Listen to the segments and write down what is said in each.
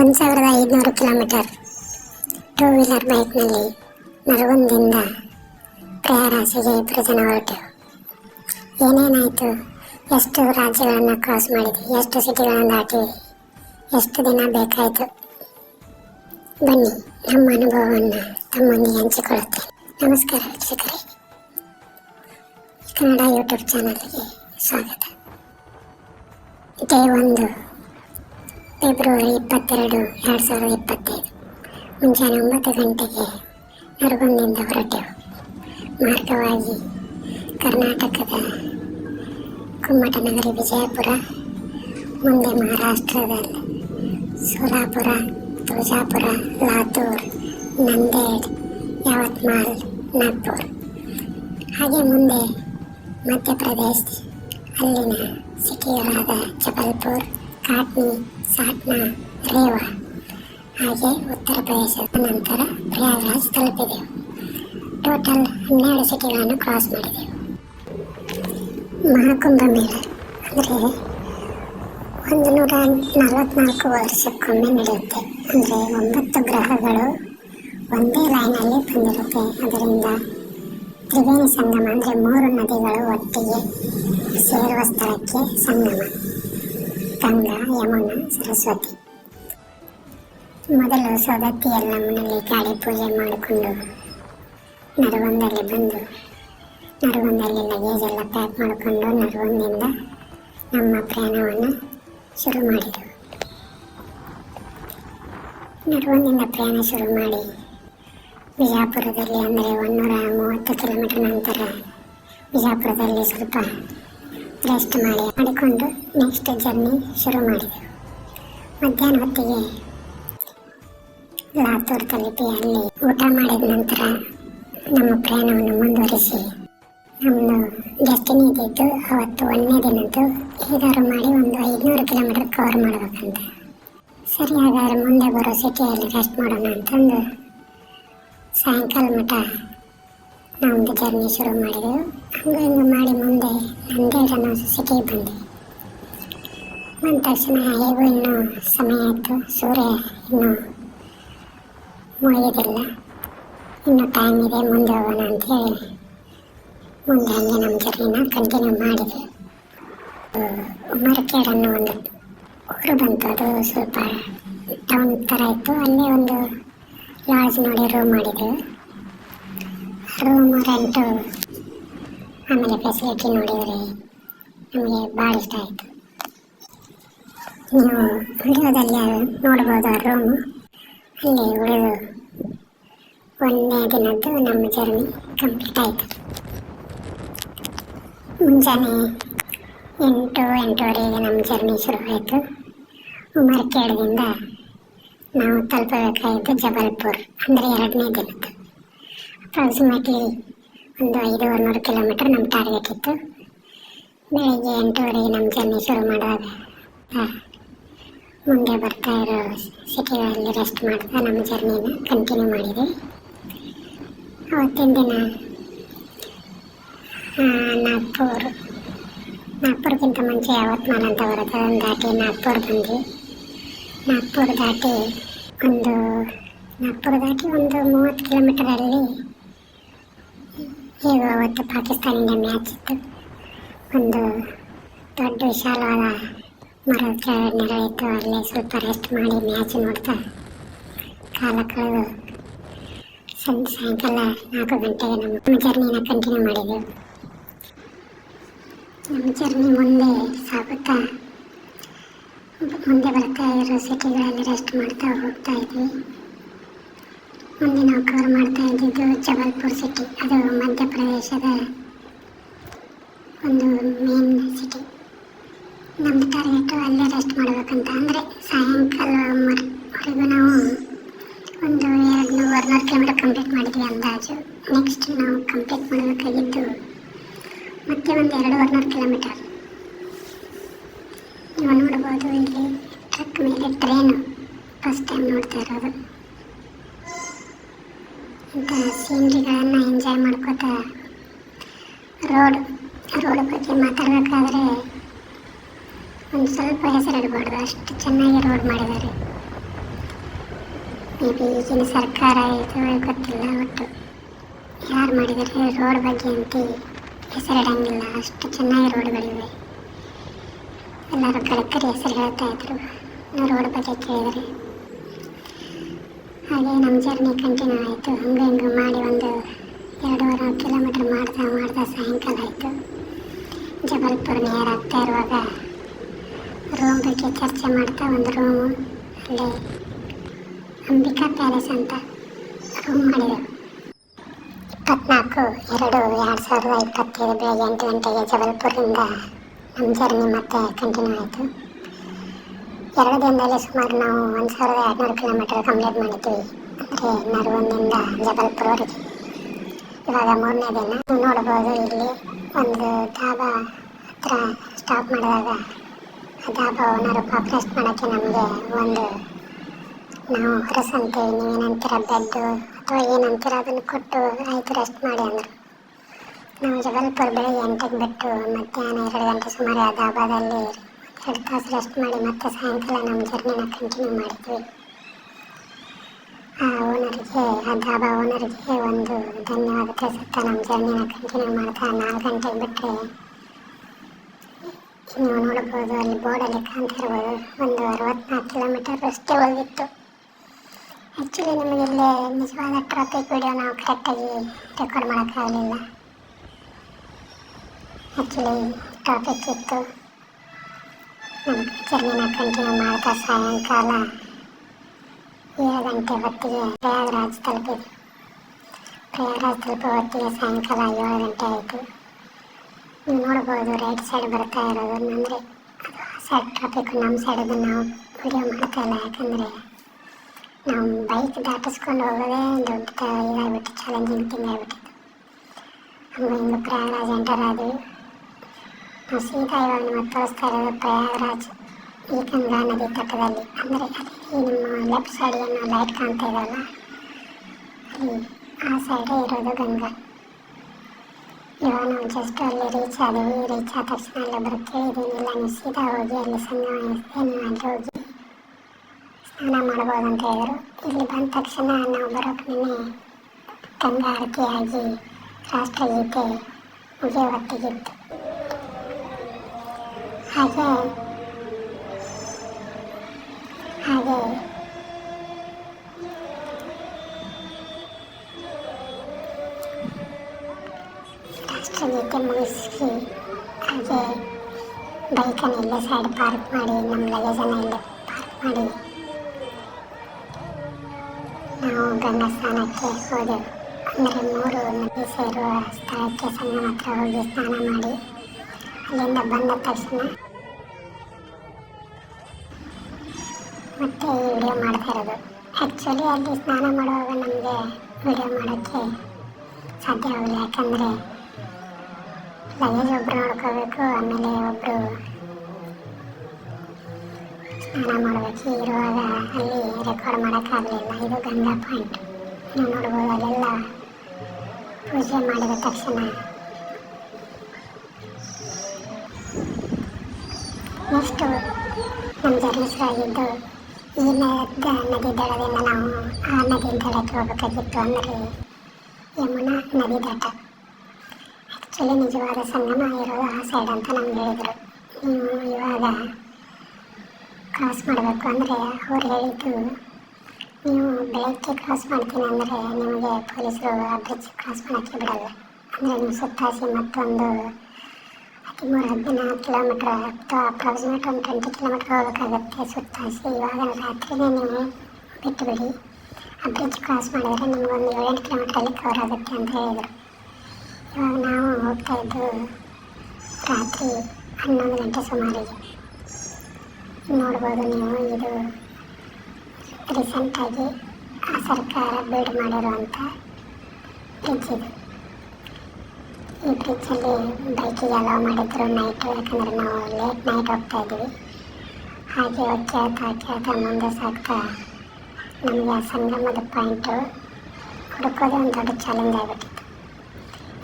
ಒಂದು ಸಾವಿರದ ಐದುನೂರು ಕಿಲೋಮೀಟರ್ ಟೂ ವೀಲರ್ ಬೈಕ್ನಲ್ಲಿ ನರಗುಂದಿಂದ ಪ್ರಯಾರಾಸಿ ಜಯಪುರ ಜನ ಹೊರಟೆವು ಏನೇನಾಯಿತು? ಎಷ್ಟು ರಾಜ್ಯಗಳನ್ನು ಕ್ರಾಸ್ ಮಾಡಿದ್ವಿ ಎಷ್ಟು ಸಿಟಿಗಳನ್ನು ದಾಟಿವಿ ಎಷ್ಟು ದಿನ ಬೇಕಾಯಿತು? ಬನ್ನಿ, ನಮ್ಮ ಅನುಭವವನ್ನು ತಮ್ಮೊಂದಿಗೆ ಹಂಚಿಕೊಳ್ಳುತ್ತೇನೆ. ನಮಸ್ಕಾರ ವೀಕ್ಷಕರೇ. ಕನ್ನಡ ಯೂಟ್ಯೂಬ್ ಚಾನಲ್ಗೆ ಸ್ವಾಗತ. ಡೇ ಒಂದು. ಫೆಬ್ರವರಿ ಇಪ್ಪತ್ತೆರಡು, ಎರಡು ಸಾವಿರದ ಇಪ್ಪತ್ತೈದು. ಮುಂಜಾನೆ ಒಂಬತ್ತು ಗಂಟೆಗೆ ನರಗುಂದಿಂದ ಹೊರಟೆವು. ಮಾರ್ಗವಾಗಿ ಕರ್ನಾಟಕದ ಕುಮ್ಮಟನಗರಿ ವಿಜಯಪುರ, ಮುಂದೆ ಮಹಾರಾಷ್ಟ್ರದಲ್ಲಿ ಸೋಲಾಪುರ, ತುಳಜಾಪುರ, ಲಾತೂರ್, ನಂದೇಡ್, ಯಾವತ್ಮಾಲ್, ನಾಗ್ಪುರ್. ಹಾಗೆ ಮುಂದೆ ಮಧ್ಯಪ್ರದೇಶ, ಅಲ್ಲಿನ ಸಿಟಿಗಳಾದ ಜಬಲ್ಪುರ್, ಕಾಟ್ನಿ ಸಾಟ್ನಾ ರೇವಾ ಹಾಗೆ ಉತ್ತರ ಪ್ರದೇಶದ ನಂತರ ಪ್ರಯಾಗ್ರಾಜ್ ತಲುಪಿದೆವು. ಟೋಟಲ್ ಹನ್ನೆರಡು ಸಿಟಿಗಳನ್ನು ಕ್ರಾಸ್ ಮಾಡಿದೆವು. ಮಹಾಕುಂಭ ಮೇಳ ಅಂದರೆ ಒಂದು ನೂರ ನಲವತ್ನಾಲ್ಕು ವರ್ಷಕ್ಕೊಮ್ಮೆ ನಡೆಯುತ್ತೆ. ಅಂದರೆ ಒಂಬತ್ತು ಗ್ರಹಗಳು ಒಂದೇ ಲೈನಲ್ಲಿ ಬಂದಿರುತ್ತೆ. ಅದರಿಂದ ತ್ರಿವೇಣಿ ಸಂಗಮ ಅಂದರೆ ಮೂರು ನದಿಗಳು ಒಟ್ಟಿಗೆ ಸೇರುವ ಸ್ಥಳಕ್ಕೆ ಸಂಗಮ. ಗಂಗಾ ಯಮುನಾ ಸರಸ್ವತಿ. ಮೊದಲು ಸೌದತ್ತಿ ಎಲ್ಲಮ್ಮನಲ್ಲಿ ಗಾಡಿ ಪೂಜೆ ಮಾಡಿಕೊಂಡು ನರವಂದಲ್ಲಿ ಬಂದು ನರವಂದಲ್ಲಿ ಲಗೇಜ್ ಎಲ್ಲ ಪ್ಯಾಕ್ ಮಾಡಿಕೊಂಡು ನರವಂದಿಂದ ನಮ್ಮ ಪ್ರಯಾಣವನ್ನು ಶುರು ಮಾಡಿದರು. ನರವಂದಿಂದ ಪ್ರಯಾಣ ಶುರು ಮಾಡಿ ಬಿಜಾಪುರದಲ್ಲಿ ಅಂದರೆ ಒಂದೂರ ಮೂವತ್ತು ಕಿಲೋಮೀಟರ್ ನಂತರ ಬಿಜಾಪುರದಲ್ಲಿ ಸ್ವಲ್ಪ ರೆಸ್ಟ್ ಮಾಡಿ ಮಾಡಿಕೊಂಡು ನೆಕ್ಸ್ಟ್ ಜರ್ನಿ ಶುರು ಮಾಡಿದೆವು ಮಧ್ಯಾಹ್ನ ಹೊತ್ತಿಗೆ ಲಾತೂರ್ ತಲುಪಿ ಅಲ್ಲಿ ಊಟ ಮಾಡಿದ ನಂತರ ನಮ್ಮ ಪ್ರಯಾಣವನ್ನು ಮುಂದುವರಿಸಿ ನಮ್ಮದು ಡೆಸ್ಟಿನಿ ಇದ್ದಿದ್ದು ಅವತ್ತು ಒಂದನೇ ದಿನದ್ದು ಹೇಗಾರು ಮಾಡಿ ಒಂದು ಐದುನೂರು ಕಿಲೋಮೀಟರ್ ಕವರ್ ಮಾಡಬೇಕಂತ. ಸರಿ, ಹಾಗಾದ್ರೆ ಮುಂದೆ ಬರೋ ಸಿಟಿಯಲ್ಲಿ ರೆಸ್ಟ್ ಮಾಡೋಣ ಅಂತಂದು ಸಾಯಂಕಾಲ ಮಠ ನಾವೊಂದು ಜರ್ನಿ ಶುರು ಮಾಡಿದೆವು ಹಂಗೆ ಹಿಂಗೆ ಮಾಡಿ ಮುಂದೆ ನಂದೇಡ್ ಅನ್ನೋ ಸಿಟಿಗೆ ಬಂದೆ. ಬಂದ ತಕ್ಷಣ ಹೇಗೂ ಇನ್ನೂ ಸಮಯ ಆಯಿತು. ಸೂರ್ಯ ಇನ್ನೂ ಮುಗಿಯೋದಿಲ್ಲ ಇನ್ನೂ ಟೈಮ್ ಇದೆ, ಮುಂದೆ ಹೋಗೋಣ ಅಂತೇಳಿ ಮುಂದೆ ಹಂಗೆ ನಮ್ಮ ಜರ್ನಿನ ಕಂಟಿನ್ಯೂ ಮಾಡಿದೆ. ಉಮರ್ಕೇಡ್ ಅನ್ನೋ ಒಂದು ಊರು ಬಂತು. ಅದು ಸ್ವಲ್ಪ ಟೌನ್ ಥರ ಇತ್ತು. ಅಲ್ಲೇ ಒಂದು ಲಾಡ್ಜ್ ನೋಡಿ ರೂಮ್ ಮಾಡಿದ್ದೆವು ರೂಮ್ ರೆಂಟು ಆಮೇಲೆ ಫೆಸಿಲಿಟಿ ನೋಡಿದರೆ ನಮಗೆ ಭಾಳ ಇಷ್ಟ ಆಯಿತು. ನೀವು ವಿಡಿಯೋದಲ್ಲಿ ನೋಡ್ಬೋದು ಆ ರೂಮು ಅಲ್ಲಿ ಉಳಿದು ಒಂದನೇ ದಿನದ್ದು ನಮ್ಮ ಜರ್ನಿ ಕಂಪ್ಲೀಟ್ ಆಯಿತು. ಮುಂಜಾನೆ ಎಂಟು, ಎಂಟೂವರೆಗೆ ನಮ್ಮ ಜರ್ನಿ ಶುರುವಾಯಿತು ಉಮರ್ಕೇಡದಿಂದ ನಾವು ತಲುಪಬೇಕಾಯಿತು ಜಬಲ್ಪುರ್, ಅಂದರೆ ಎರಡನೇ ದಿನದ್ದು. ಅಪ್ರಾಕ್ಸಿಮೇಟ್ಲಿ ಒಂದು ಐದೂವರೆ ನೂರು ಕಿಲೋಮೀಟರ್ ನಮ್ಮ ಟಾರ್ಗೆಟ್ ಇತ್ತು. ಬೆಳಗ್ಗೆ ಎಂಟೂವರೆಗೆ ನಮ್ಮ ಜರ್ನಿ ಶುರು ಮಾಡುವಾಗ ಮುಂದೆ ಬರ್ತಾ ಇರೋ ಸಿಟಿಗಳಲ್ಲಿ ರೆಸ್ಟ್ ಮಾಡ್ತಾ ನಮ್ಮ ಜರ್ನಿನ ಕಂಟಿನ್ಯೂ ಮಾಡಿದೆ. ಅವತ್ತಿನ ದಿನ ನಾಗ್ಪುರ್, ನಾಗ್ಪುರ್ಗಿಂತ ಮುಂಚೆ ಯಾವತ್ಮಾಲ್ ಅಂತ ಬರುತ್ತೆ ಅದನ್ನು ದಾಟಿ ನಾಗ್ಪುರ್ ಬಂದ್ವಿ. ನಾಗ್ಪುರ್ ದಾಟಿ ಒಂದು, ನಾಗ್ಪುರ ದಾಟಿ ಒಂದು ಮೂವತ್ತು ಕಿಲೋಮೀಟರಲ್ಲಿ ಹೇಗೂ ಅವತ್ತು ಇಂಡಿಯಾ ಮ್ಯಾಚ್ ಇತ್ತು. ಒಂದು ದೊಡ್ಡ ವಿಶಾಲವಾದ ಮರದ ಇತ್ತು ಅಲ್ಲೇ ಸ್ವಲ್ಪ ರೆಸ್ಟ್ ಮಾಡಿ ಮ್ಯಾಚ್ ನೋಡ್ತಾ ಕಾಲ ಕಳೆದು ಸಂಜೆ ಸಾಯಂಕಾಲ ನಾಲ್ಕು ಗಂಟೆಗೆ ನಮ್ಮ ಜರ್ನಿನ ಕಂಟಿನ್ಯೂ ಮಾಡಿದೆವು. ನಮ್ಮ ಜರ್ನಿ ಮುಂದೆ ಸಾಗುತ್ತಾ ಮುಂದೆ ಬರ್ತಾ ಇರೋ ಸಿಟಿಗಳಲ್ಲಿ ರೆಸ್ಟ್ ಮಾಡ್ತಾ ಹೋಗ್ತಾ ಇದ್ವಿ. ಮುಂದೆ ನಾವು ಕವರ್ ಮಾಡ್ತಾ ಇದ್ದಿದ್ದು ಜಬಲ್ಪುರ್ ಸಿಟಿ ಅದು ಮಧ್ಯಪ್ರದೇಶದ ಒಂದು ಮೇನ್ ಸಿಟಿ ನಮ್ಮ ಟಾರ್ಗೆಟು ಅಲ್ಲೇ ರೆಸ್ಟ್ ಮಾಡಬೇಕಂತ. ಅಂದರೆ ಸಾಯಂಕಾಲವರೆಗೂ ನಾವು ಒಂದು ಎರಡು ಮೂರುನೂರು ಕಿಲೋಮೀಟರ್ ಕಂಪ್ಲೀಟ್ ಮಾಡಿದ್ವಿ ಅಂದಾಜು. ನೆಕ್ಸ್ಟ್ ನಾವು ಕಂಪ್ಲೀಟ್ ಮಾಡಬೇಕಾಗಿದ್ದು ಮತ್ತೆ ಒಂದು ಎರಡೂವರೆ ಕಿಲೋಮೀಟರ್ ನೀವು ನೋಡ್ಬೋದು ಇಲ್ಲಿ ಟ್ರಕ್ ಮೇಲೆ ಟ್ರೈನು ಫಸ್ಟ್ ಟೈಮ್ ನೋಡ್ತಾ ಇರೋದು. ಸೀನ್ರಿಗಳನ್ನು ಎಂಜಾಯ್ ಮಾಡ್ಕೋತಾ ರೋಡ್ ರೋಡ್ ಬಗ್ಗೆ ಮಾತಾಡಬೇಕಾದ್ರೆ ಒಂದು ಸ್ವಲ್ಪ ಹೆಸರಿಡಬಾರ್ದು. ಅಷ್ಟು ಚೆನ್ನಾಗಿ ರೋಡ್ ಮಾಡಿದ್ದಾರೆ. ಮೇ ಬಿ ಈಗಿನ ಸರ್ಕಾರ ಇದು ಗೊತ್ತಿಲ್ಲ, ಒಟ್ಟು ಯಾರು ಮಾಡಿದರೆ ರೋಡ್ ಬಗ್ಗೆ ಅಂತ ಹೆಸರಿಡಂಗಿಲ್ಲ. ಅಷ್ಟು ಚೆನ್ನಾಗಿ ರೋಡ್ಗಳಿವೆ ಎಲ್ಲರೂ ಕಡೆ ಹೆಸರು ಹೇಳ್ತಾ ಇದ್ರು. ರೋಡ್ ಬಗ್ಗೆ ಕೇಳಿದರೆ ಹಾಗೆ ನಮ್ಮ ಜರ್ನಿ ಕಂಟಿನ್ಯೂ ಆಯಿತು. ಹಂಗೆ ಹಿಂಗೆ ಮಾಡಿ ಒಂದು ಎರಡೂವರೆ ಕಿಲೋಮೀಟ್ರ್ ಮಾಡ್ತಾ ಮಾಡ್ತಾ ಸಾಯಂಕಾಲ ಆಯಿತು. ಜಬಲ್ಪುರ್ ನಿಯರ್ ಆಗ್ತಾ ಇರುವಾಗ ರೂಮ್ ಬಗ್ಗೆ ಚರ್ಚೆ ಮಾಡ್ತಾ ಒಂದು ರೂಮು ಅಲ್ಲಿ ಅಂಬಿಕಾ ಪ್ಯಾಲೇಸ್ ಅಂತ ರೂಮ್ ಮಾಡಿದೆ. ಇಪ್ಪತ್ನಾಲ್ಕು, ಎರಡು ಎರಡು ಸಾವಿರದ ಇಪ್ಪತ್ತೈದು ಬೆಳಗ್ಗೆ ಎಂಟು ಗಂಟೆಗೆ ಜಬಲ್ಪುರಿಂದ ನಮ್ಮ ಜರ್ನಿ ಮತ್ತೆ ಕಂಟಿನ್ಯೂ ಆಯಿತು. ಎರಡು ದಿನದಲ್ಲಿ ಸುಮಾರು ನಾವು ಒಂದು ಸಾವಿರದ ಎರಡುನೂರು ಕಿಲೋಮೀಟರ್ ಕಂಪ್ಲೀಟ್ ಮಾಡಿದ್ವಿ. ಅಂದರೆ ನರವೊಂದಿಂದ ಜಬಲ್ಪುರವರೆಗೆ. ಇವಾಗ ಮೂರನೇ ದಿನ. ನೋಡ್ಬೋದು ಇಲ್ಲಿ ಒಂದು ಧಾಬಾ ಹತ್ರ ಸ್ಟಾಪ್ ಮಾಡಿದಾಗ ಆ ಧಾಬಾ ಓನರು ಪಾಪ ರೆಸ್ಟ್ ಮಾಡೋಕ್ಕೆ ನಮಗೆ ಒಂದು, ನಾವು ಹೊರಸಂತೀವಿ ನೀವೇನಂತೀರ ಬೆಡ್ಡು ಅಥವಾ ಏನಂತೀರ ಅದನ್ನು ಕೊಟ್ಟು ಆಯಿತು ರೆಸ್ಟ್ ಮಾಡಿ ಅಂದರು. ನಾವು ಜಬಲ್ಪುರ್ ಬೆಳಗ್ಗೆ ಎಂಟಕ್ಕೆ ಬಿಟ್ಟು ಮಧ್ಯಾಹ್ನ ಎರಡು ಗಂಟೆ ಸುಮಾರು ಆ ಧಾಬಾದಲ್ಲಿ ಎರಡು ರೆಸ್ಟ್ ಮಾಡಿ ಮತ್ತೆ ಸಾಯಂಕಾಲ ನಮ್ಮ ಜರ್ನಿನ ಕಂಟಿನ್ಯೂ ಮಾಡಿದ್ವಿ ಆ ಓನರಿಗೆ ಆ ಧಾಬಾ ಓನರಿಗೆ ಒಂದು ಧನ್ಯವಾದ ತಿಳಿಸುತ್ತಾ ನಮ್ಮ ಜರ್ನಿನ ಕಂಟಿನ್ಯೂ ಮಾಡ್ತಾ ನಾಲ್ಕು ಗಂಟೆಗೆ ಬಿಟ್ಟರೆ ನೀವು ನೋಡ್ಬೋದು ಅಲ್ಲಿ ಬೋರ್ಡಲ್ಲಿ ಕಾಣ್ತಿರ್ಬೋದು. ಒಂದು ಅರವತ್ನಾಲ್ಕು ಕಿಲೋಮೀಟರ್ ಅಷ್ಟೇ ಹೋಗಿತ್ತು. ಆ್ಯಕ್ಚುಲಿ ನಮಗೆ ಇಲ್ಲಿ ನಿಜವಾದ ಟ್ರಾಫಿಕ್ ವಿಡಿಯೋ ನಾವು ಕರೆಕ್ಟಾಗಿ ರೆಕಾರ್ಡ್ ಮಾಡೋಕ್ಕಾಗಲಿಲ್ಲ. ಆ್ಯಕ್ಚುಲಿ ಟ್ರಾಫಿಕ್ ಇತ್ತು. ನಮ್ಮ ಜರ್ನಿನ ಕಂಟಿನ್ಯೂ ಮಾಡ್ತಾ ಸಾಯಂಕಾಲ ಏಳು ಗಂಟೆ ಹೊತ್ತಿಗೆ ಪ್ರಯಾಗರಾಜ್ ತಲುಪಿದ್ವಿ ಪ್ರಯಾಗರಾಜ್ ತಲುಪೋ ಹೊತ್ತಿಗೆ ಸಾಯಂಕಾಲ ಏಳು ಗಂಟೆ ಆಯಿತು ನೀವು ನೋಡ್ಬೋದು ರೈಟ್ ಸೈಡ್ ಬರ್ತಾ ಇರೋದು ಅಂದರೆ ಅದು ಆ ಸೈಡ್ ಟ್ರಾಫಿಕ್ ನಮ್ಮ ಸೈಡದು ನಾವು ವಿಡಿಯೋ ಮಾಡ್ತಾ ಇಲ್ಲ ಯಾಕಂದರೆ ನಾವು ಬೈಕ್ ದಾಟಿಸ್ಕೊಂಡು ಹೋಗೋದೇ ದೊಡ್ಡ ತ- ಇದಾಗ್ಬಿಟ್ಟು ಚಾಲೆಂಜಿಂಗ್ ಥಿಂಗ್ ಆಗಿಬಿಟ್ಟಿತ್ತು ಹಂಗೆ ಹಿಂಗೆ ಪ್ರಯಾಗರಾಜ್ ಎಂಟರ್ ಆದ್ವಿ ನಾವು ಸೀದಾ ಇವಾಗ ನಿಮಗೆ ತೋರಿಸ್ತಾ ಇರೋದು ಪ್ರಯಾಗರಾಜ್. ಈ ಗಂಗಾ ನದಿ ತಟದಲ್ಲಿ. ಅಂದರೆ ಅಲ್ಲಿ ನಿಮ್ಮ ಲೆಫ್ಟ್ ಸೈಡ್ ಏನು ಲೈಟ್ ಕಾಣ್ತಾ ಇದೆಯಲ್ಲ ಅಲ್ಲಿ ಆ ಸೈಡೇ ಇರೋದು ಗಂಗಾ. ಇವಾಗ ನಾವು ಜಸ್ಟ್ ಅಲ್ಲಿ ರೀಚ್ ಆದ್ವಿ. ರೀಚ್ ಆದ ತಕ್ಷಣ ಅಲ್ಲೊಬ್ಬರು ಕೇಳಿದ್ದೀನಿಲ್ಲ ನೀವು ಸೀದಾ ಹೋಗಿ ಅಲ್ಲಿ ಸಂಗಮ ಏನು ಅಲ್ಲಿ ಹೋಗಿ ಸ್ನಾನ ಮಾಡ್ಬೋದು ಅಂತ ಹೇಳಿದರು. ಇಲ್ಲಿ ಬಂದ ತಕ್ಷಣ ನಾವು ಬರೋಕ್ಕೆ ಗಂಗಾ ಆರತಿಯಾಗಿ ರಾಷ್ಟ್ರಗೀತೆ ಮುಗಿಯೋ ಹೊತ್ತಿಗಿತ್ತು ಹಾಗೆ ಹಾಗೆ ರಾಷ್ಟ್ರಗೀತೆ ಮುಗಿಸಿ ಹಾಗೆ ಬೈಕನ್ನು ಇಲ್ಲೇ ಸೈಡ್ ಪಾರ್ಕ್ ಮಾಡಿ ನಮ್ಮ ಲಗೇಜನ್ನು ಇಲ್ಲೇ ಪಾರ್ಕ್ ಮಾಡಿ ನಾವು ಗಂಗಾ ಸ್ನಾನಕ್ಕೆ ಹೋದೆವು ಅಂದರೆ ಮೂರು ನದಿ ಸೇರುವ ಸ್ಥಳಕ್ಕೆ ಸಂಗಮ ಹತ್ರ ಹೋಗಿ ಸ್ನಾನ ಮಾಡಿ ಅಲ್ಲಿಂದ ಬಂದ ತಕ್ಷಣ ವಿಡಿಯೋ ಮಾಡ್ತಾ ಇರೋದು. ಆ್ಯಕ್ಚುಲಿ ಅಲ್ಲಿ ಸ್ನಾನ ಮಾಡುವಾಗ ನಮಗೆ ವಿಡಿಯೋ ಮಾಡೋಕ್ಕೆ ಸಾಧ್ಯ ಆಗಲಿಲ್ಲ ಯಾಕಂದರೆ ಲಗೇಜ್ ಒಬ್ಬರು ನೋಡ್ಕೋಬೇಕು, ಆಮೇಲೆ ಒಬ್ಬರು ಸ್ನಾನ ಮಾಡಬೇಕು. ಇರುವಾಗ ಅಲ್ಲಿ ರೆಕಾರ್ಡ್ ಮಾಡೋಕ್ಕಾಗಲಿಲ್ಲ. ಇದು ಗಂಗಾ ಪಾಯಿಂಟ್ ನೀವು ನೋಡ್ಬೋದು, ಅಲ್ಲೆಲ್ಲ ಪೂಜೆ ಮಾಡಿದ ತಕ್ಷಣ ನೆಕ್ಸ್ಟು ನಮ್ಮ ಜರ್ನಿ ಶುರುವಾಗಿದ್ದು ಈ ನದ ದಡದಿಂದ ನಾವು ಆ ನದಿ ದಡಕ್ಕೆ ಹೋಗಬೇಕಾಗಿತ್ತು ಅಂದರೆ ಯಮುನಾ ನದಿ ದಡ ಆ್ಯಕ್ಚುಲಿ ನಿಜವಾದ ಸಂಗಮ ಇರೋದು ಆ ಸೈಡ್ ಅಂತ ನಮ್ಗೆ ಹೇಳಿದರು. ನೀವು ಇವಾಗ ಕ್ರಾಸ್ ಮಾಡಬೇಕು ಅಂದರೆ ಅವ್ರು ಹೇಳಿದ್ದು ನೀವು ಬೆಳಗ್ಗೆ ಕ್ರಾಸ್ ಮಾಡ್ತೀನಿ ಅಂದರೆ ನಿಮಗೆ ಪೊಲೀಸರು ಆ ಬ್ರಿಡ್ಜ್ ಕ್ರಾಸ್ ಮಾಡೋಕ್ಕೆ ಬಿಡಲ್ಲ. ಅಂದರೆ ನೀವು ಸುತ್ತಾಸಿ ಮತ್ತೊಂದು ಹದಿಮೂರು ಹದಿನಾಲ್ಕು ಕಿಲೋಮೀಟ್ರ್ ಹತ್ತು ಅಪ್ರಾಕ್ಸಿಮೇಟ್ ಒಂದು ಟ್ವೆಂಟಿ ಕಿಲೋಮೀಟ್ರ್ ಹೋಗಬೇಕಾಗತ್ತೆ ಸುತ್ತಾಸಿ ಇವಾಗ ರಾತ್ರಿನೇ ನೀವು ಬಿಟ್ಟುಬಿಡಿ ಆ ಬ್ರಿಡ್ಜ್ ಕ್ರಾಸ್ ಮಾಡಿದರೆ ನಿಮಗೊಂದು ಏಳೆಂಟು ಕಿಲೋಮೀಟ್ರಲ್ಲಿ ಕವರ್ ಆಗುತ್ತೆ ಅಂತ ಹೇಳಿದರು. ಇವಾಗ ನಾವು ಹೋಗ್ತಾ ಇದ್ದು ರಾತ್ರಿ ಹನ್ನೊಂದು ಗಂಟೆ ಸುಮಾರಿಗೆ. ನೋಡ್ಬೋದು ನೀವು ಇದು ರೀಸೆಂಟಾಗಿ ಆ ಸರ್ಕಾರ ಬಿಲ್ಡ್ ಮಾಡಿರುವಂಥ ಬ್ರಿಡ್ಜ್ ಇದು. ಬೈಕ್ ಬೈಕಿಗೆ ಅಲೋ ಮಾಡಿದ್ರು ನೈಟು ಯಾಕಂದರೆ ನಾವು ಲೇಟ್ ನೈಟ್ ಹೋಗ್ತಾ ಇದ್ವಿ. ಹಾಗೆ ಕೇಳ್ತಾ ಕೇಳ್ತಾ ಮುಂದೆ ಸಾಗ್ತಾ ನಮಗೆ ಆ ಸಂಗಮದ ಪಾಯಿಂಟು ಹುಡುಕೋದೇ ಒಂದು ದೊಡ್ಡ ಚಾಲೆಂಜ್ ಆಗಿಬಿಟ್ಟಿತ್ತು.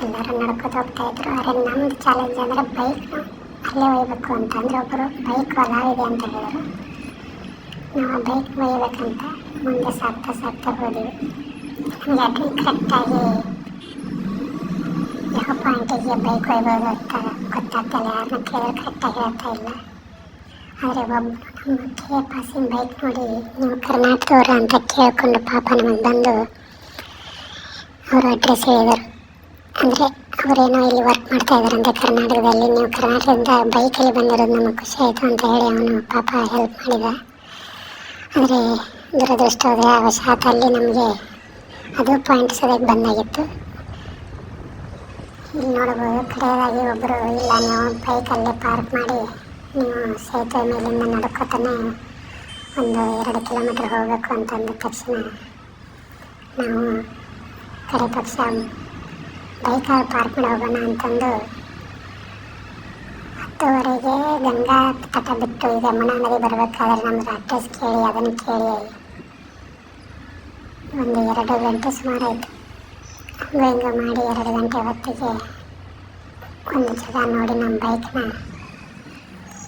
ಎಲ್ಲರೂ ನಡ್ಕೋತ ಹೋಗ್ತಾ ಇದ್ರು. ಆದರೆ ನಮ್ಮದು ಚಾಲೆಂಜ್ ಅಂದರೆ ಬೈಕ್ನ ಅಲ್ಲೇ ಒಯ್ಬೇಕು ಅಂತ. ಅಂದರೆ ಒಬ್ಬರು ಬೈಕ್ ಹೊಲ ಇದೆ ಅಂತ ಹೇಳಿದ್ರು. ನಾವು ಬೈಕ್ ಒಯ್ಯಬೇಕಂತ ಮುಂದೆ ಸಾಗ್ತಾ ಸಾಗ್ತಾ ಹೋದ್ವಿ. ನಮಗೆ ಅಡ್ರಿ ಕರೆಕ್ಟಾಗಿ ಯಾವ ಆಂಟಿಗೆ ಬೈಕ್ ಒಯ್ಬೋದು ಅಂತ ಗೊತ್ತಾಗ್ತಿಲ್ಲ ಯಾರನ್ನ ಕೇಳಿದ್ರೆ ಕರೆಕ್ಟಾಗಿ ಹೇಳ್ತಾ ಇಲ್ಲ ಆದರೆ ಒಬ್ಬರು ನಮ್ಮ ಕೆ ಪಾಸಿನ ಬೈಕ್ ನೋಡಿ ನೀವು ಕರ್ನಾಟಕದವ್ರ ಅಂತ ಕೇಳಿಕೊಂಡು ಪಾಪ ನಮಗೆ ಬಂದು ಅವರು ಅಡ್ರೆಸ್ ಹೇಳಿದರು ಅಂದರೆ ಅವರೇನೋ ಇಲ್ಲಿ ವರ್ಕ್ ಮಾಡ್ತಾ ಇದ್ದಾರಂತೆ ಕರ್ನಾಟಕದಲ್ಲಿ ನೀವು ಕರ್ನಾಟಕದಿಂದ ಬೈಕಲ್ಲಿ ಬಂದಿರೋದು ನಮಗೆ ಖುಷಿ ಆಯಿತು ಅಂತ ಹೇಳಿ ಅವನು ಪಾಪ ಹೆಲ್ಪ್ ಮಾಡಿದ ಆದರೆ ದುರದೃಷ್ಟವಾದರೆ ಆ ಅಲ್ಲಿ ನಮಗೆ ಅದು ಪಾಯಿಂಟ್ ಅದಕ್ಕೆ ಬಂದಾಗಿತ್ತು ನೋಡ್ಬೋದು ಕಡೆಯದಾಗಿ ಒಬ್ಬರು ಇಲ್ಲ, ನೀವು ಬೈಕಲ್ಲಿ ಪಾರ್ಕ್ ಮಾಡಿ, ನೀವು ಸೇತುವೆ ಮೇಲಿಂದ ನಡ್ಕೋತಾನೆ ಒಂದು ಎರಡು ಕಿಲೋಮೀಟರ್ ಹೋಗಬೇಕು ಅಂತ ಅಂದ ತಕ್ಷಣ ನಾವು ಕಡೆ ಪಕ್ಷ ಬೈಕಲ್ಲಿ ಪಾರ್ಕ್ ಮಾಡಿ ಹೋಗೋಣ ಅಂತಂದು ಹತ್ತುವರೆಗೆ ಗಂಗಾ ತಟ ಬಿಟ್ಟು ಈಗ ಯಮುನಾ ನದಿ ಬರಬೇಕಾದ್ರೆ ನಮ್ದು ಅಡ್ರೆಸ್ ಕೇಳಿ, ಅದನ್ನು ಕೇಳಿ ಒಂದು ಎರಡು ಗಂಟೆ ಸುಮಾರು ಆಯಿತು ಹಂಗೆ ಮಾಡಿ ಎರಡು ಗಂಟೆ ಹೊತ್ತಿಗೆ ಒಂದು ಜಾಗ ನೋಡಿ ನಮ್ಮ ಬೈಕ್ನ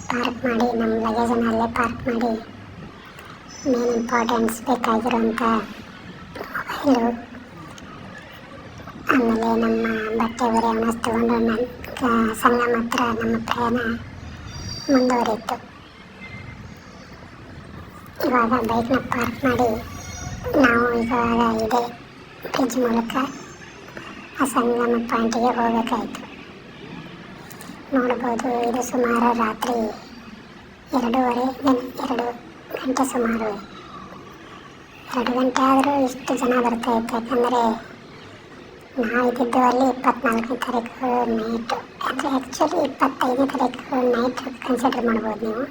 ಪಾರ್ಕ್ ಮಾಡಿ ನಮ್ಮ ಲಗೇಜನ್ನು ಅಲ್ಲೇ ಪಾರ್ಕ್ ಮಾಡಿ. ಮೇನ್ ಇಂಪಾರ್ಟೆನ್ಸ್ ಬೇಕಾಗಿರೋಂಥ ಮೊಬೈಲು ಆಮೇಲೆ ನಮ್ಮ ಬಟ್ಟೆ ಬರೆ ಅವನ ತಗೊಂಡು ನನ್ನ ಸಂಗಮ ಹತ್ರ ನಮ್ಮ ಪ್ರಯಾಣ ಮುಂದುವರಿಯಿತು. ಇವಾಗ ಬೈಕ್ನ ಪಾರ್ಕ್ ಮಾಡಿ, ನಾವು ಇವಾಗ ಇದೆ ಬ್ರಿಡ್ಜ್ ಮೂಲಕ ಆ ಸಂಗಮ ಪಾಯಿಂಟಿಗೆ ಹೋಗಬೇಕಾಯಿತು. ನೋಡ್ಬೋದು ಇದು ಸುಮಾರು ರಾತ್ರಿ ಎರಡೂವರೆ ಎರಡು ಗಂಟೆ ಸುಮಾರು. ಎರಡು ಗಂಟೆ ಆದರೂ ಇಷ್ಟು ಜನ ಬರ್ತಾ ಇತ್ತು, ಯಾಕಂದರೆ ನಾವಿದ್ದಿದ್ದು ಅಲ್ಲಿ ಇಪ್ಪತ್ನಾಲ್ಕನೇ ತಾರೀಕು ನೈಟು ಅಂದರೆ ಆ್ಯಕ್ಚುಲಿ ಇಪ್ಪತ್ತೈದನೇ ತಾರೀಕು ನೈಟ್ ಕನ್ಸಿಡರ್ ಮಾಡ್ಬೋದು ನೀವು.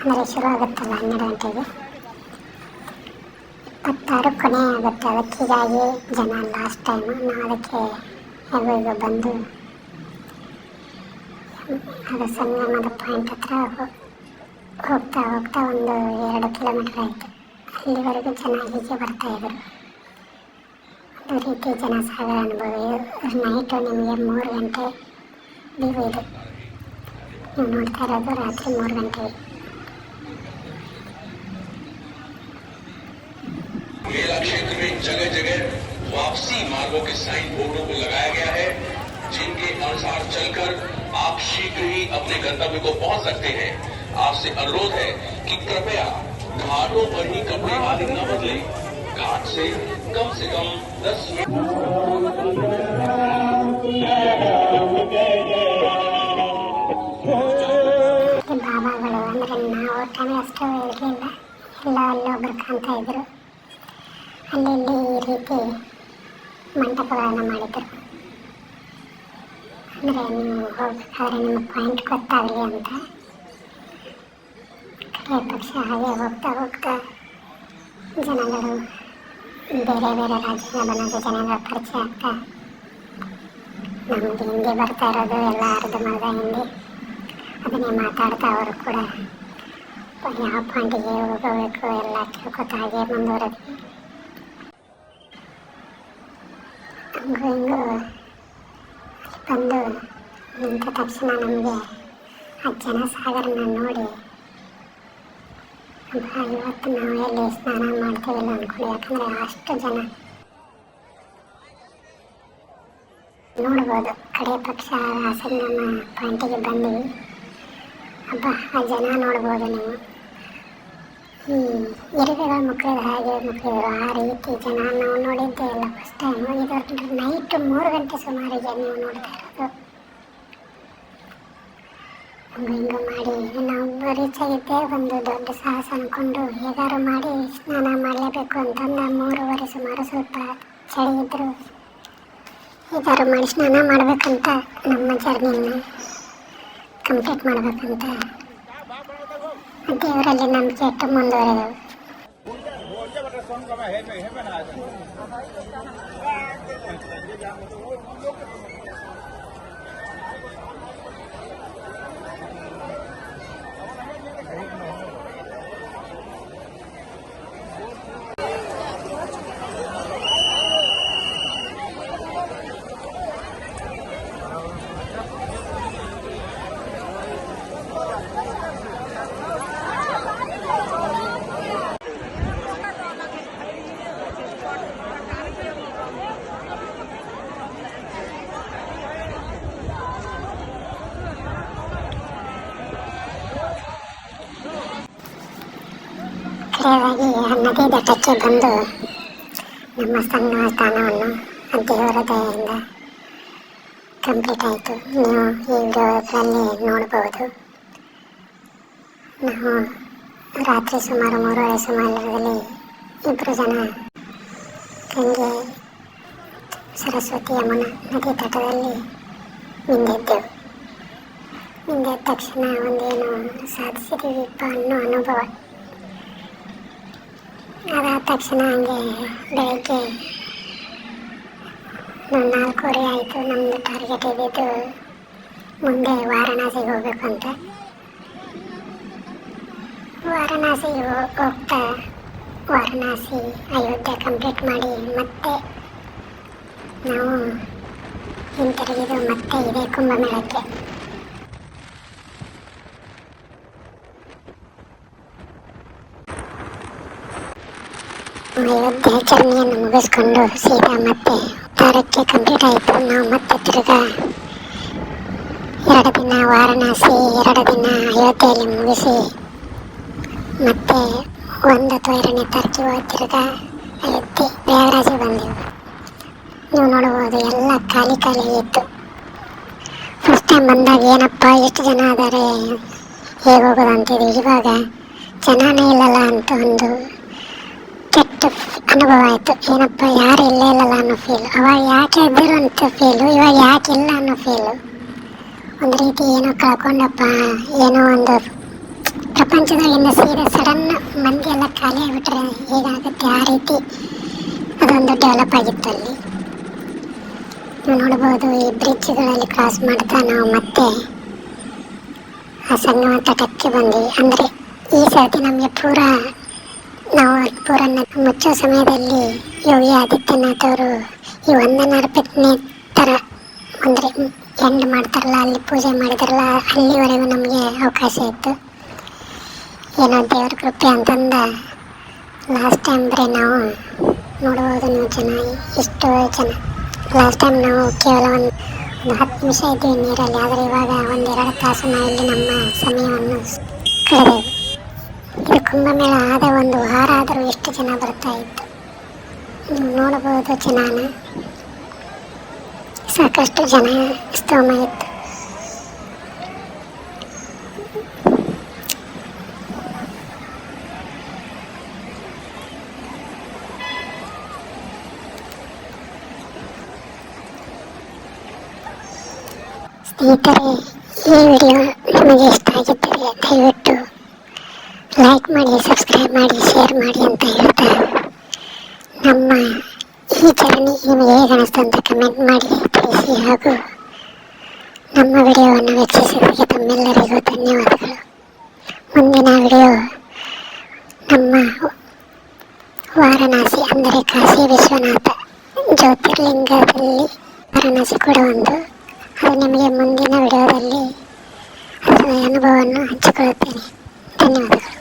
ಅಂದರೆ ಶುರು ಆಗುತ್ತಲ್ಲ ಹನ್ನೆರಡು ಗಂಟೆಗೆ. ಇಪ್ಪತ್ತಾರು ಕೊನೆ ಆಗುತ್ತೆ. ಅದಕ್ಕಿಗಾಗಿ ಜನ ಲಾಸ್ಟ್ ಟೈಮ್ ನಾವು ಅದಕ್ಕೆ ಹೇಗೋ ಈಗ ಬಂದು ಅದು ಸಂಗಮದ ಪಾಯಿಂಟ್ ಹತ್ರ ಹೋಗ್ತಾ ಹೋಗ್ತಾ ಒಂದು ಎರಡು ಕಿಲೋಮೀಟರ್ ಆಯಿತು. ಅಲ್ಲಿವರೆಗೂ ಜನ ಹೀಗೆ ಬರ್ತಾಯಿದ್ರು ಒಂದು ರೀತಿ ಜನಸಾಗರ ಅನುಭವ. ನೈಟು ನಿಮಗೆ ಮೂರು ಗಂಟೆ ವ್ಯೂ ಇದು. ನೀವು ನೋಡ್ತಾ ಇರೋದು ರಾತ್ರಿ ಮೂರು ಗಂಟೆ मेला क्षेत्र में जगह जगह वापसी मार्गों के साइन बोर्डों को लगाया गया है जिनके अनुसार चलकर आप शीघ्र ही अपने गंतव्य को पहुंच सकते हैं आपसे अनुरोध है कि कृपया घाटों पर ही कपड़े आदि न बदले घाट से कम से कम 10 मिनट ಮತ್ತು ಬಾಬಾಗಳು ಅಂದರೆ ನಾವು ಟೈಮ್ ಅಷ್ಟು ಇರಲಿಲ್ಲ ಎಲ್ಲ ಅಲ್ಲೊಬ್ರು ಕಾಣ್ತಾ ಇದ್ರು ಅಲ್ಲಿ ಇಲ್ಲಿ ಈ ರೀತಿ ಮಂಟಪಗಳನ್ನು ಮಾಡಿದರು. ಅಂದರೆ ನೀವು ಹೋಗಬೇಕಾದ್ರೆ ನಿಮ್ಮ ಪಾಯಿಂಟ್ ಗೊತ್ತಾಗಲಿ ಅಂತ. ಕಡೆಯ ಪಕ್ಷ ಹಾಗೆ ಹೋಗ್ತಾ ಹೋಗ್ತಾ ಜನಗಳು ಬೇರೆ ಬೇರೆ ರಾಜ್ಯದ ಬಂದ ಜನಗಳ ಪರಿಚಯ ಆಗ್ತಾ ನಮಗೆ ಹಿಂದಿ ಬರ್ತಾ ಇರೋದು ಎಲ್ಲ ಅರ್ಧ ಮರ್ಧ ಹಿಂದಿ ಅದನ್ನೇ ಮಾತಾಡ್ತಾ ಅವರು ಕೂಡ. ಯಾವ ಪಾಯಿಂಟಿಗೆ ಹೋಗಬೇಕು ಎಲ್ಲ ಕೇಳ್ಕೊತಾ ಹಾಗೆ ಮುಂದುವರೆದ್ವಿ ಹಂಗೂ ಹಿಂಗೂ ಬಂದು ನಿಂತ ತಕ್ಷಣ ನಮಗೆ ಆ ಜನಸಾಗರನ ನೋಡಿ ಇವತ್ತು ನಾವು ಎಲ್ಲಿ ಸ್ನಾನ ಮಾಡ್ತೇವಿಲ್ಲ ಅಂದ್ಕೊಂಡು ಯಾಕಂದರೆ ಅಷ್ಟು ಜನ ನೋಡ್ಬೋದು ಕಡೆ ಪಕ್ಷ ಆ ನಮ್ಮ ಪಾಯಿಂಟಿಗೆ ಬಂದ್ವಿ ಹಬ್ಬ, ಆ ಜನ ನೋಡ್ಬೋದು ನೀವು. ಮಕ್ಕಳಿಗೆ ಮುಖದ ಹಾಗೆ ಮಕ್ಕಳು ಆ ರೀತಿ ಜನ ನಾವು ನೋಡಿದ್ದೇ ಇಲ್ಲ. ಫಸ್ಟ್ ಟೈಮ್ ಇದು ನೈಟ್ ಮೂರು ಗಂಟೆ ಸುಮಾರಿಗೆ ನೀವು ನೋಡ್ತಾ ಇರೋದು. ಹಿಂಗೆ ಮಾಡಿ ನಾವು ರೀಚ್ ಆಗಿದ್ದೆ ಒಂದು ದೊಡ್ಡ ಸಾಹಸ ಅಂದ್ಕೊಂಡು ಹೇಗಾರು ಮಾಡಿ ಸ್ನಾನ ಮಾಡಲೇಬೇಕು ಅಂತಂದು ಮೂರುವರೆ ಸುಮಾರು ಸ್ವಲ್ಪ ಚಳಿ ಇದ್ರು ಹೇಗಾರು ಮಾಡಿ ಸ್ನಾನ ಮಾಡಬೇಕಂತ ನಮ್ಮ ಜರ್ನಿನ ಕಂಪ್ಲೀಟ್ ಮಾಡಬೇಕಂತ ದೇವರಲ್ಲಿ ನಂಬಿಕೆ ಇಟ್ಟು ಮುಂದುವರೆದವು ಕೊನೆಯದಾಗಿ ಆ ನದಿ ದಟ್ಟಕ್ಕೆ ಬಂದು ನಮ್ಮ ಸಣ್ಣ ಸ್ಥಾನವನ್ನು ದೇವರ ದಯೆಯಿಂದ ಕಂಪ್ಲೀಟ್ ಆಯಿತು. ನೀವು ಈ ವಿಡಿಯೋದಲ್ಲಿ ನೋಡ್ಬೋದು. ನಾವು ರಾತ್ರಿ ಸುಮಾರು ಮೂರುವರೆ ಸುಮಾರಲ್ಲಿ ಇಬ್ಬರು ಜನ ಗಂಗೆ ಸರಸ್ವತಿ ಯಮುನಾ ನದಿ ತಟದಲ್ಲಿ ನಿಂದೆದ್ದೆವು ಮಿಂದೆದ್ದ ತಕ್ಷಣ ಒಂದೇನು ಸಾಧಿಸಿದೀವಿಪ್ಪ ಅನ್ನೋ ಅನುಭವ. ಅದಾದ ತಕ್ಷಣ ಹಂಗೆ ಬೆಳಗ್ಗೆ ನಾಲ್ಕೂವರೆ ಆಯಿತು ನಮ್ಮದು ಟಾರ್ಗೆಟ್ ಇದ್ದಿದ್ದು ಮುಂದೆ ವಾರಣಾಸಿಗೆ ಹೋಗಬೇಕು ಅಂತ. ವಾರಣಾಸಿಗೆ ಹೋಗ್ತಾ ವಾರಣಾಸಿ ಅಯೋಧ್ಯೆ ಕಂಪ್ಲೀಟ್ ಮಾಡಿ ಮತ್ತೆ ನಾವು ಹಿಂತಿರುಗಿದು ಮತ್ತೆ ಇದೇ ಕುಂಭಮೇಳಕ್ಕೆ ಅಯೋಧ್ಯೆ ಜರ್ನಿಯನ್ನು ಮುಗಿಸ್ಕೊಂಡು ಸೀದಾ ಮತ್ತೆ ತಾರಕ್ಕೆ ಕಂಪ್ಲೀಟ್ ಆಯಿತು. ನಾವು ಮತ್ತೆ ತಿರುಗಾ ಎರಡು ದಿನ ವಾರಣಾಸಿ, ಎರಡು ದಿನ ಅಯೋಧ್ಯೆಯಲ್ಲಿ ಮುಗಿಸಿ ಮತ್ತೆ ಒಂದು ಅಥವಾ ಎರಡನೇ ತಾರೀಕಿಗೆ ಹೋಗಿ ತಿರ್ಗಾ ಅಯೋಧ್ಯೆ, ಪ್ರಯಾಗರಾಜಿ ಬಂದೆವು. ನೀವು ನೋಡ್ಬೋದು ಎಲ್ಲ ಖಾಲಿ ಖಾಲಿ ಇತ್ತು. ಫಸ್ಟ್ ಟೈಮ್ ಬಂದಾಗ ಏನಪ್ಪ, ಎಷ್ಟು ಜನ ಅದಾರೆ, ಹೇಗೆ ಹೋಗೋದು ಅಂತಿದ್ವಿ ಇವಾಗ ಜನನೇ ಇಲ್ಲಲ್ಲ ಅಂತ ಒಂದು ಕೆಟ್ಟ ಅನುಭವ ಆಯಿತು. ಏನಪ್ಪ, ಯಾರು ಇಲ್ಲೇ ಇಲ್ಲಲ್ಲ ಅನ್ನೋ ಫೀಲ್ ಅವಾಗ ಯಾಕೆ ಇದ್ದರು ಅಂತ ಫೀಲು ಇವಾಗ ಯಾಕೆ ಇಲ್ಲ ಅನ್ನೋ ಫೀಲು ಒಂದು ರೀತಿ ಏನೋ ಕಳ್ಕೊಂಡಪ್ಪ, ಏನೋ ಒಂದು ಪ್ರಪಂಚದಾಗಿಂದ ಸೀದಾ ಸಡನ್ ಮಂದಿ ಎಲ್ಲ ಖಾಲಿ ಆಗಿಬಿಟ್ರೆ ಹೇಗಾಗುತ್ತೆ? ಆ ರೀತಿ ಅದೊಂದು ಡೆವಲಪ್ ಆಗಿತ್ತು ಅಲ್ಲಿ. ನೀವು ನೋಡ್ಬೋದು, ಈ ಬ್ರಿಡ್ಜ್ಗಳಲ್ಲಿ ಕ್ರಾಸ್ ಮಾಡ್ತಾ ನಾವು ಮತ್ತೆ ಆ ಸಂಗಮ ತಟಕ್ಕೆ ಬಂದ್ವಿ. ಅಂದರೆ ಈ ಸರ್ತಿ ನಮಗೆ ಪೂರಾ ನಾವು ಪೂರನ್ನ ಮುಚ್ಚೋ ಸಮಯದಲ್ಲಿ ಯೋಗಿ ಆದಿತ್ಯನಾಥ್ ಅವರು ಈ ವಂದನಾರ್ಪಣೆ ಥರ, ಅಂದರೆ ಎಂಡ್ ಮಾಡ್ತಾರಲ್ಲ, ಅಲ್ಲಿ ಪೂಜೆ ಮಾಡಿದಾರಲ್ಲ, ಅಲ್ಲಿವರೆಗೂ ನಮಗೆ ಅವಕಾಶ ಇತ್ತು. ಏನೋ ದೇವ್ರ ಕೃಪೆ ಅಂತಂದ ಲಾಸ್ಟ್ ಟೈಮ್ ಬರೀ ನಾವು ನೋಡ್ಬೋದು ನೀವು ಚೆನ್ನಾಗಿ ಇಷ್ಟು ಜನ. ಲಾಸ್ಟ್ ಟೈಮ್ ನಾವು ಕೇವಲ ಒಂದು ಒಂದು ಹತ್ತು ನಿಮಿಷ ಇದ್ದೀವಿ ನೀರಲ್ಲಿ, ಆದರೆ ಇವಾಗ ಒಂದೆರಡು ತಾಸು ನಾವು ಇಲ್ಲಿ ನಮ್ಮ ಸಮಯವನ್ನು ಕಳೆದೆವು. ಕುಂಭಮೇಳ ಆದ ಒಂದು ವಾರ ಆದರೂ ಎಷ್ಟು ಜನ ಬರ್ತಾ ಇತ್ತು ನೋಡಬಹುದು ಜನಾನ. ಸಾಕಷ್ಟು ಜನ ಸ್ತೋಮ ಇತ್ತು. ಸ್ನೇಹಿತರೆ, ಈ ವಿಡಿಯೋ ನಿಮಗೆ ಇಷ್ಟ ಆಗಿದ್ದರೆ ದಯವಿಟ್ಟು ಮಾಡಿ ಸಬ್ಸ್ಕ್ರೈಬ್ ಮಾಡಿ ಶೇರ್ ಮಾಡಿ ಅಂತ ಹೇಳ್ತಾ ನಮ್ಮ ಈ ಜರ್ನಿ ನಿಮಗೆ ಹೇಗೆ ಅನಿಸ್ತು ಅಂತ ಕಮೆಂಟ್ ಮಾಡಿ, ತಿಳಿಸಿ ಹಾಗೂ ನಮ್ಮ ವಿಡಿಯೋವನ್ನು ವೀಕ್ಷಿಸಿದ್ದಕ್ಕೆ ತಮ್ಮೆಲ್ಲರಿಗೂ ಧನ್ಯವಾದಗಳು. ಮುಂದಿನ ವಿಡಿಯೋ ನಮ್ಮ ವಾರಣಾಸಿ, ಅಂದರೆ ಕಾಶಿ ವಿಶ್ವನಾಥ ಜ್ಯೋತಿರ್ಲಿಂಗದಲ್ಲಿ ವಾರಣಾಸಿ ಕೂಡ ಒಂದು, ಅದು ನಿಮಗೆ ಮುಂದಿನ ವಿಡಿಯೋದಲ್ಲಿ ಅದರ ಅನುಭವವನ್ನು ಹಂಚಿಕೊಳ್ಳುತ್ತೇನೆ. ಧನ್ಯವಾದಗಳು.